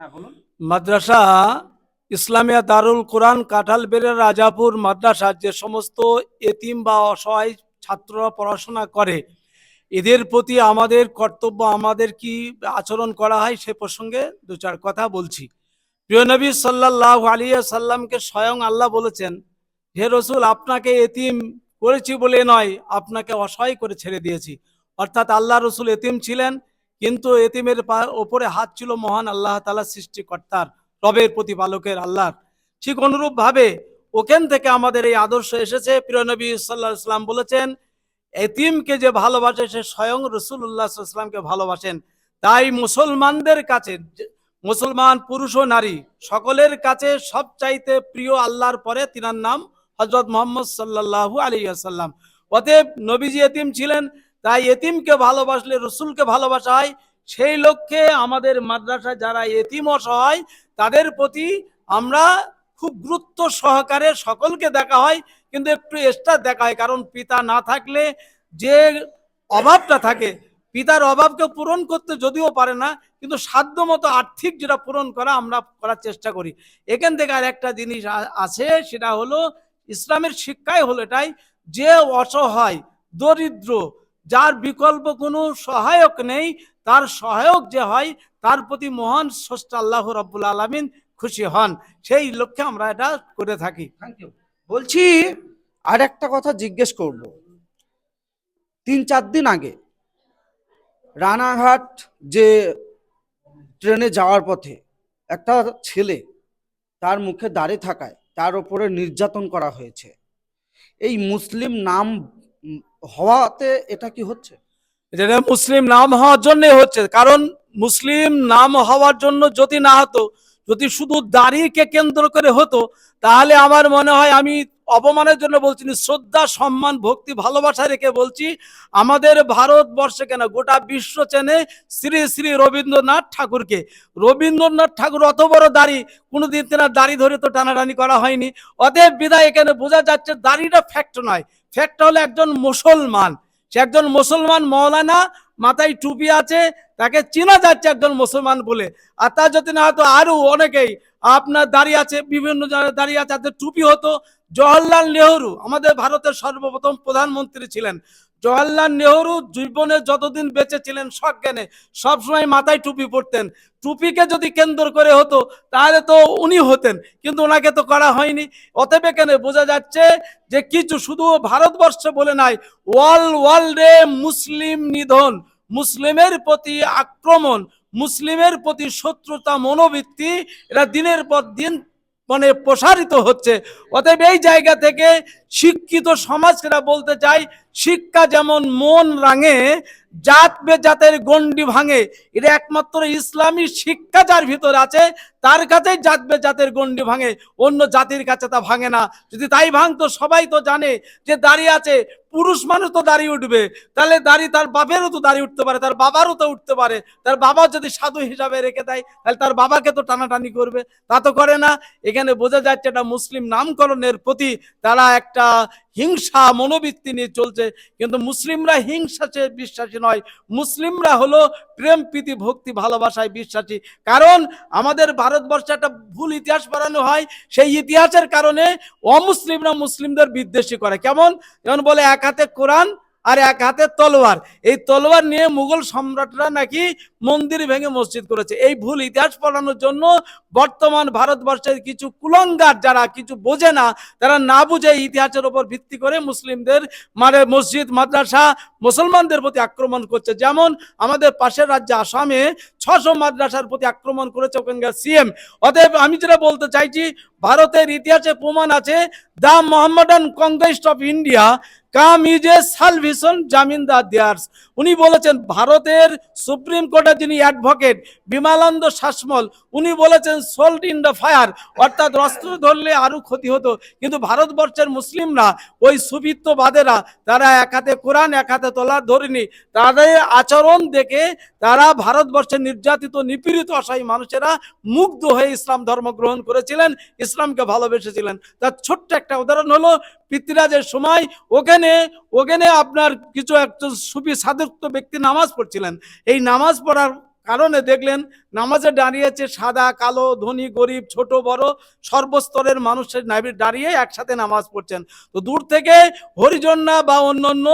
হ্যাঁ মাদ্রাসা ইসলামিয়া দারুল কোরআন কাঁঠালবেড়ের রাজাপুর মাদ্রাসা যে সমস্ত এতিম বা অসহায় ছাত্ররা পড়াশোনা করে, এদের প্রতি আমাদের কর্তব্য, আমাদের কি আচরণ করা হয় সে প্রসঙ্গে দু চার কথা বলছি। প্রিয় নবী সাল্লাহ আলিয়া সাল্লামকে স্বয়ং আল্লাহ বলেছেন, হে রসুল, আপনাকে এতিম করেছি বলে নয়, আপনাকে অসহায় করে ছেড়ে দিয়েছি। অর্থাৎ আল্লাহ রসুল এতিম ছিলেন কিন্তু এতিমের ওপরে হাত ছিল মহান আল্লাহ তালা সৃষ্টিকর্তার, রবের প্রতিপালকের আল্লাহর। ঠিক অনুরূপ ভাবে ওখান থেকে আমাদের এই আদর্শ এসেছে। প্রিয় নবী সাল্লাহ ইসলাম বলেছেন, এতিমকে যে ভালোবাসে সে স্বয়ং রসুল্লাহ ইসলামকে ভালোবাসেন। তাই মুসলমানদের কাছে, মুসলমান পুরুষ ও নারী, সকলের কাছে সবচাইতে প্রিয় আল্লাহর পরে তিনার নাম হজরত মোহাম্মদ সাল্লাল্লাহু আলী আসাল্লাম অতএব নবীজি এতিম ছিলেন তাই এতিমকে ভালোবাসলে রসুলকে ভালোবাসা হয়। সেই লক্ষ্যে আমাদের মাদ্রাসা যারা এতিম অসহায়, তাদের প্রতি আমরা খুব গুরুত্ব সহকারে সকলকে দেখা হয়, কিন্তু একটু এক্সট্রা দেখা হয়। কারণ পিতা না থাকলে যে অভাবটা থাকে, পিতার অভাবকে পূরণ করতে যদিও পারে না, কিন্তু সাধ্য মতো আর্থিক যেটা পূরণ করা আমরা করার চেষ্টা করি। এখান থেকে আর একটা জিনিস আছে, সেটা হলো ইসলামের শিক্ষাই হলো এটাই, যে অসহায়, দরিদ্র যার বিকল্প কোনো সহায়ক নেই, তার সহায়ক যে হয়, তার প্রতি মহান স্রষ্টা আল্লাহ রাব্বুল আলামিন খুশি হন। সেই লক্ষ্যে আমরা এটা করে থাকি। বলছি আর একটা কথা জিজ্ঞেস করব। তিন চার দিন আগে রানাঘাট যে ট্রেনে যাওয়ার পথে একটা ছেলে তার মুখে দাঁড়িয়ে থাকায় তার উপরে নির্যাতন করা হয়েছে। এই মুসলিম নাম হওয়াতে এটা কি হচ্ছে? যেটা মুসলিম নাম হওয়ার জন্য হচ্ছে, কারণ মুসলিম নাম হওয়ার জন্য যদি না হতো, যদি শুধু দাড়িকে কেন্দ্র করে হতো, তাহলে আমার মনে হয় আমি অপমানের জন্য বলছি শ্রদ্ধা, সম্মান, ভক্তি, ভালোবাসা রেখে বলছি, আমাদের ভারতবর্ষে কেন? গোটা বিশ্ব চেনে শ্রী শ্রী রবীন্দ্রনাথ ঠাকুরকে। রবীন্দ্রনাথ ঠাকুর অত বড় দাড়ি, কোনোদিন তেনার দাড়ি ধরে তো টানাটানি করা হয়নি। অতএব বিদায়, এখানে বোঝা যাচ্ছে দাড়িটা ফ্যাক্ট নয়। ফ্যাক্ট হলো একজন মুসলমান। সে একজন মুসলমান মৌলানা মাথায় টুপি আছে, তাকে চেনা যাচ্ছে একজন মুসলমান বলে। আর তার যদি না হয়তো আরও অনেকেই আপনার দাঁড়িয়ে আছে, বিভিন্ন জায়গায় দাঁড়িয়ে আছে, তাদের টুপি হতো। জওয়াহরলাল নেহরু আমাদের ভারতের সর্বপ্রথম প্রধানমন্ত্রী ছিলেন। জওয়াহরলাল নেহরু জীবনে যতদিন বেঁচে ছিলেন সজ্ঞানে সবসময় মাথায় টুপি পরতেন। টুপিকে যদি কেন্দ্র করে হতো, তাহলে তো উনি হতেন, কিন্তু ওনাকে তো করা হয়নি। অতএব এখানে বোঝা যাচ্ছে যে কিছু শুধু ভারতবর্ষে বলে নাই ওয়ার্ল্ড ওয়ার্ল্ডে মুসলিম নিধন, মুসলিমের প্রতি আক্রমণ, মুসলিমের প্রতি শত্রুতা মনোবৃত্তি, এটা দিনের পর দিন মানে প্রসারিত হচ্ছে। অতএব এই জায়গা থেকে শিক্ষিত সমাজকে বলতে চাই, শিক্ষা যেমন মন রাঙে, জাত বেজাতের গণ্ডি ভাঙে, এটা একমাত্র ইসলামী শিক্ষা যার ভিতরে আছে, তার কাছেই জাত বেজাতের গণ্ডি ভাঙে, অন্য জাতির কাছে তা ভাঙে না। যদি তাই ভাঙতো, সবাই তো জানে যে দাঁড়িয়ে আছে, পুরুষ মানুষ তো দাঁড়িয়ে উঠবে, তাহলে দাঁড়িয়ে তার বাপেরও তো দাঁড়িয়ে উঠতে পারে, তার বাবারও তো উঠতে পারে, তার বাবা যদি সাধু হিসাবে রেখে দেয়, তাহলে তার বাবাকে তো টানাটানি করবে, তা তো করে না। এখানে বোঝা যাচ্ছে এটা মুসলিম নামকরণের প্রতি তারা একটা হিংসা মনোবৃত্তি নিয়ে চলছে, কিন্তু মুসলিমরা হিংসাতে বিশ্বাসী নয়। মুসলিমরা হলো প্রেম, প্রীতি, ভক্তি, ভালোবাসায় বিশ্বাসী। কারণ আমাদের ভারতবর্ষে একটা ভুল ইতিহাস বাড়ানো হয়, সেই ইতিহাসের কারণে অমুসলিমরা মুসলিমদের বিদ্বেষী করে। কেমন? যেমন বলে, এক হাতে কোরআন আর এক হাতে তলোয়ার। এই তলোয়ার নিয়ে মুঘল সম্রাটরা নাকি মন্দির ভেঙে মসজিদ করেছে। এই ভুল ইতিহাস পড়ানোর জন্য বর্তমান ভারতবর্ষের কিছু কুলঙ্গার যারা কিছু বোঝে না, তারা না বুঝে ইতিহাসের উপর ভিত্তি করে মুসলিমদের মানে মসজিদ, মাদ্রাসা মুসলমানদের প্রতি আক্রমণ করছে। যেমন আমাদের পাশের রাজ্য আসামে ছশো মাদ্রাসার প্রতি আক্রমণ করেছে ওখানকার সিএম। অতএব আমি যেটা বলতে চাইছি, ভারতের ইতিহাসে প্রমাণ আছে the Mohammedan Congress of India come is a salvation জামিনদার there's. উনি বলেছেন, ভারতের সুপ্রিম কোর্টের যিনি অ্যাডভোকেট বিমালানন্দ শাসমল, উনি বলেছেন সোল্ড ইন দ্য ফায়ার অর্থাৎ অস্ত্র ধরলে আরও ক্ষতি হতো। কিন্তু ভারতবর্ষের মুসলিমরা, ওই সুবিত্তবাদেরা, তারা এক হাতে কোরআন, এক হাতে তোলার ধরেনি। তাদের আচরণ দেখে তারা ভারতবর্ষের নির্যাতিত, নিপীড়িত, অসহায় মানুষেরা মুগ্ধ হয়ে ইসলাম ধর্ম গ্রহণ করেছিলেন, ইসলামকে ভালোবেসেছিলেন। তার ছোট্ট একটা উদাহরণ হলো পৃথ্বীরাজের সময় ওখানে ওখানে আপনার কিছু একজন সুফি সাধুত্ব ব্যক্তি নামাজ পড়ছিলেন। এই নামাজ পড়ার কারণে দেখলেন নামাজে দাঁড়িয়েছে সাদা, কালো, ধনী, গরিব, ছোট, বড়, সর্বস্তরের মানুষের নাবি দাঁড়িয়ে একসাথে নামাজ পড়ছেন। তো দূর থেকে হরিজন্না বা অন্যান্য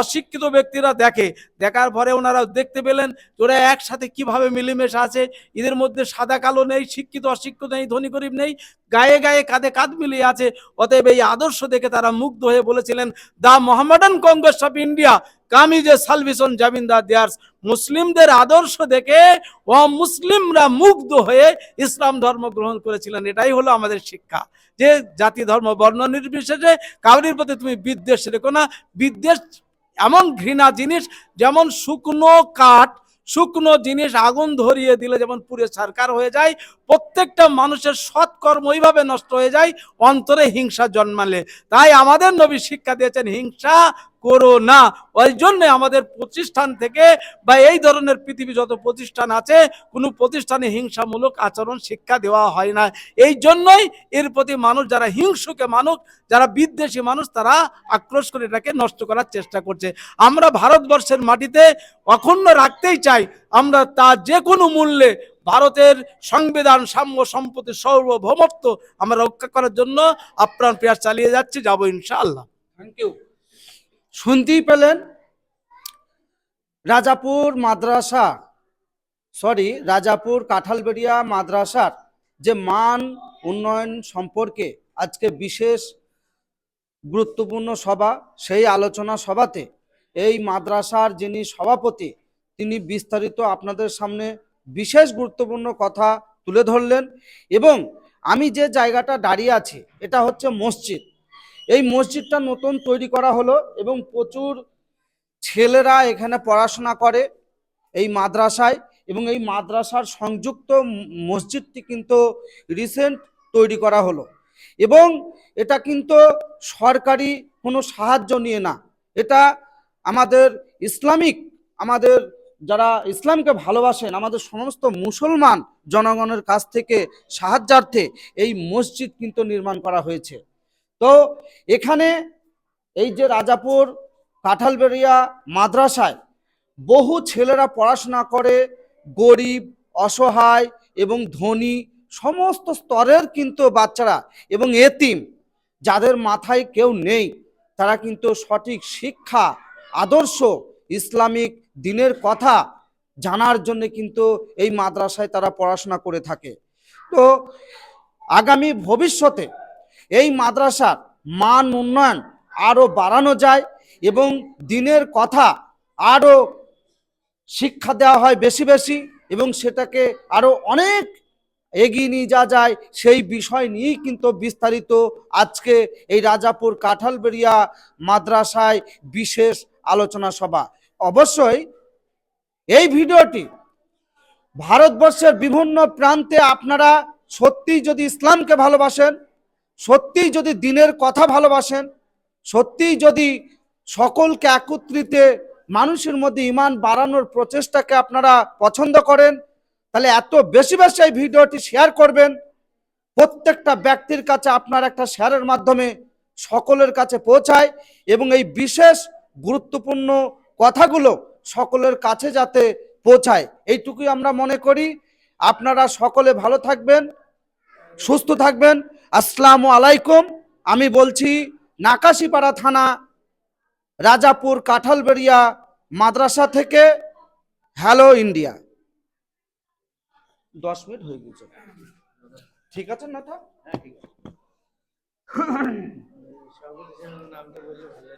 অশিক্ষিত ব্যক্তিরা দেখে। দেখার পরে ওনারা দেখতে পেলেন ওরা একসাথে কীভাবে মিলেমিশে আছে। এদের মধ্যে সাদা, কালো নেই, শিক্ষিত, অশিক্ষিত নেই, ধনী, গরিব নেই, গায়ে গায়ে, কাঁধে কাঁধ মিলিয়ে আছে। অতএব এই আদর্শ দেখে তারা মুগ্ধ হয়ে বলেছিলেন, the Mohammedan Congress of India কামি যে সালভেশন জামিন দা দেয়ার্স। মুসলিমদের আদর্শ দেখে ও মুসলিমরা মুগ্ধ হয়ে ইসলাম ধর্ম গ্রহণ করেছিলেন। এটাই হলো আমাদের শিক্ষা। যে জাতি, ধর্ম, বর্ণ নির্বিশেষে কাউরির প্রতি তুমি বিদ্বেষ রেখো না। বিদ্বেষ এমন ঘৃণা জিনিস, যেমন শুকনো কাঠ, শুকনো জিনিস আগুন ধরিয়ে দিলে যেমন পুরে সরকার হয়ে যায়, প্রত্যেকটা মানুষের সৎকর্ম ওইভাবে নষ্ট হয়ে যায়, অন্তরে হিংসা জন্মালে। তাই আমাদের নবী শিক্ষা দিয়েছেন, হিংসা করো না। ওই জন্য আমাদের প্রতিষ্ঠান থেকে বা এই ধরনের পৃথিবী যত প্রতিষ্ঠান আছে, কোনো প্রতিষ্ঠানে হিংসামূলক আচরণ শিক্ষা দেওয়া হয় না। এই জন্যই এর প্রতি মানুষ যারা হিংসুকে মানুষ, যারা বিদ্বেষী মানুষ, তারা আক্রোশ করে এটাকে নষ্ট করার চেষ্টা করছে। আমরা ভারতবর্ষের মাটিতে অখণ্ড রাখতেই চাই। আমরা তা যে কোনো মূল্যে ভারতের সংবিধান, সাম্য, সম্পত্তি সার্বভৌমত্ব আমরা রক্ষা করার জন্য আপ্রাণ প্রয়াস চালিয়ে যাচ্ছি। যাব ইনশাআল্লাহ। থ্যাংক ইউ শুনতেই পেলেন রাজাপুর মাদ্রাসা সরি রাজাপুর কাঁঠালবেড়িয়া মাদ্রাসার যে মান উন্নয়ন সম্পর্কে আজকে বিশেষ গুরুত্বপূর্ণ সভা, সেই আলোচনা সভাতে এই মাদ্রাসার যিনি সভাপতি, তিনি বিস্তারিত আপনাদের সামনে বিশেষ গুরুত্বপূর্ণ কথা তুলে ধরলেন এবং আমি যে জায়গাটা দাঁড়িয়ে আছি, এটা হচ্ছে মসজিদ। এই মসজিদটা নতুন তৈরি করা হলো এবং প্রচুর ছেলেরা এখানে পড়াশোনা করে এই মাদ্রাসায় এবং এই মাদ্রাসার সংযুক্ত মসজিদটি কিন্তু রিসেন্ট তৈরি করা হলো। এবং এটা কিন্তু সরকারি কোনো সাহায্য নিয়ে না। এটা আমাদের ইসলামিক, আমাদের যারা ইসলামকে ভালোবাসেন, আমাদের সমস্ত মুসলমান জনগণের কাছ থেকে সাহায্যার্থে এই মসজিদ কিন্তু নির্মাণ করা হয়েছে। তো এখানে এই যে রাজাপুর, কাঁঠালবেড়িয়া মাদ্রাসায় বহু ছেলেরা পড়াশোনা করে, গরিব, অসহায় এবং ধনী, সমস্ত স্তরের কিন্তু বাচ্চারা এবং এতিম যাদের মাথায় কেউ নেই, তারা কিন্তু সঠিক শিক্ষা, আদর্শ ইসলামিক দিনের কথা জানার জন্য কিন্তু এই মাদ্রাসায় তারা পড়াশোনা করে থাকে। তো আগামী ভবিষ্যতে এই মাদ্রাসার মান উন্নয়ন আরও বাড়ানো যায় এবং দিনের কথা আরও শিক্ষা দেওয়া হয় বেশি বেশি এবং সেটাকে আরও অনেক এগিয়ে নিয়ে যাওয়া যায়, সেই বিষয় নিয়েই কিন্তু বিস্তারিত আজকে এই রাজাপুর কাঁঠালবেড়িয়া মাদ্রাসায় বিশেষ আলোচনা সভা। অবশ্যই এই ভিডিওটি ভারতবর্ষের বিভিন্ন প্রান্তে আপনারা সত্যিই যদি ইসলামকে ভালোবাসেন সত্যিই যদি দিনের কথা ভালোবাসেন, সত্যিই যদি সকলকে একত্রিতে মানুষের মধ্যে ইমান বাড়ানোর প্রচেষ্টাকে আপনারা পছন্দ করেন, তাহলে এত বেশি বেশি এই ভিডিওটি শেয়ার করবেন। প্রত্যেকটা ব্যক্তির কাছে আপনার একটা শেয়ারের মাধ্যমে সকলের কাছে পৌঁছায় এবং এই বিশেষ গুরুত্বপূর্ণ কথাগুলো সকলের কাছে যাতে পৌঁছায়। এইটুকুই আমরা মনে করি। আপনারা সকলে ভালো থাকবেন, সুস্থ থাকবেন। আসসালামু আলাইকুম। আমি বলছি নাকাশিপাড়া থানা রাজাপুর কাঁঠালবেড়িয়া মাদ্রাসা থেকে হ্যালো ইন্ডিয়া দশ মিনিট হয়ে গেছে। ঠিক আছে না হিসেবে নামটা বললে ভালো